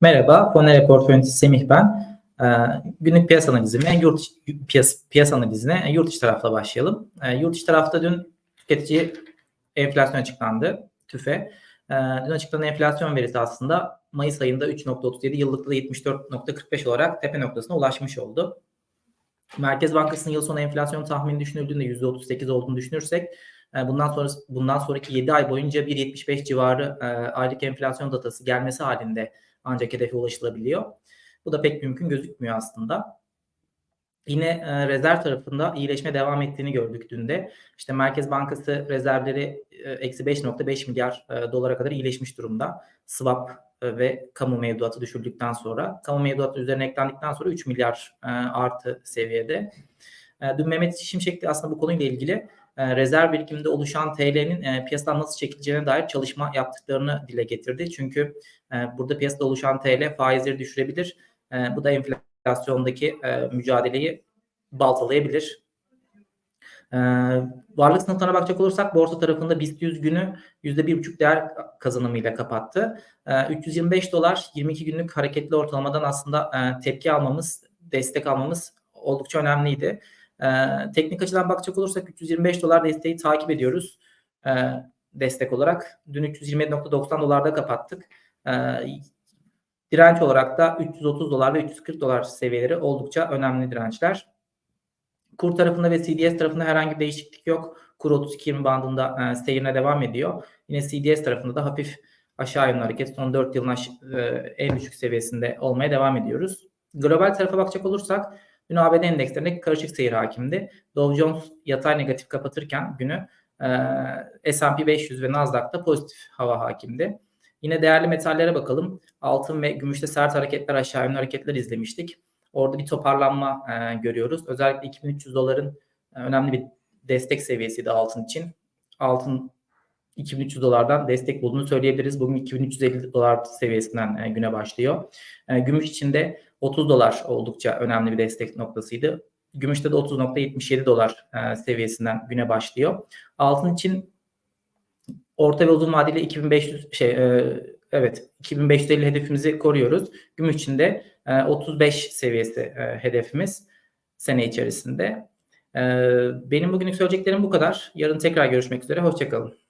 Merhaba, Fonere Portföy Semih ben. Ee, günlük piyasa analizine, yurt piyasa, piyasa analizine yurt içi tarafla başlayalım. Ee, yurt içi tarafta dün tüketici enflasyon açıklandı, TÜFE. Ee, dün açıklanan enflasyon verisi aslında Mayıs ayında 3.37, yıllıkta da 74.45 olarak tepe noktasına ulaşmış oldu. Merkez Bankası'nın yıl sonu enflasyon tahmini düşünüldüğünde %38 olduğunu düşünürsek e, bundan sonra bundan sonraki 7 ay boyunca 1.75 civarı e, aylık enflasyon datası gelmesi halinde ancak hedefe ulaşılabiliyor. Bu da pek mümkün gözükmüyor aslında. Yine e, rezerv tarafında iyileşme devam ettiğini gördük dün de. İşte Merkez Bankası rezervleri e, eksi 5.5 milyar e, dolara kadar iyileşmiş durumda. Swap e, ve kamu mevduatı düşürdükten sonra. Kamu mevduatı üzerine eklendikten sonra 3 milyar e, artı seviyede. E, dün Mehmet Şimşek de aslında bu konuyla ilgili e, rezerv birikiminde oluşan TL'nin e, piyasadan nasıl çekileceğine dair çalışma yaptıklarını dile getirdi. Çünkü e, burada piyasada oluşan TL faizleri düşürebilir. E, bu da enflasyondaki e, mücadeleyi baltalayabilir. E, varlık sınıflarına bakacak olursak borsa tarafında BIST 100 günü %1,5 değer kazanımıyla kapattı. E, 325 dolar 22 günlük hareketli ortalamadan aslında e, tepki almamız, destek almamız oldukça önemliydi. E, teknik açıdan bakacak olursak 325 dolar desteği takip ediyoruz e, destek olarak. Dün 327.90 dolarda kapattık. E, direnç olarak da 330 dolar ve 340 dolar seviyeleri oldukça önemli dirençler. Kur tarafında ve CDS tarafında herhangi bir değişiklik yok. Kur 32-20 bandında e, devam ediyor. Yine CDS tarafında da hafif aşağı yönlü hareket son 4 yılın e, en düşük seviyesinde olmaya devam ediyoruz. Global tarafa bakacak olursak Dün ABD endekslerinde karışık seyir hakimdi. Dow Jones yatay negatif kapatırken günü e, S&P 500 ve Nasdaq'ta pozitif hava hakimdi. Yine değerli metallere bakalım. Altın ve gümüşte sert hareketler aşağı yönlü hareketler izlemiştik. Orada bir toparlanma e, görüyoruz. Özellikle 2300 doların e, önemli bir destek seviyesiydi altın için. Altın 2300 dolardan destek bulduğunu söyleyebiliriz. Bugün 2350 dolar seviyesinden e, güne başlıyor. E, gümüş için de 30 dolar oldukça önemli bir destek noktasıydı. Gümüşte de 30.77 dolar e, seviyesinden güne başlıyor. Altın için orta ve uzun vadeli 2500 şey e, evet 2550 hedefimizi koruyoruz. Gümüş için de e, 35 seviyesi e, hedefimiz sene içerisinde. E, benim bugünlük söyleyeceklerim bu kadar. Yarın tekrar görüşmek üzere. Hoşçakalın.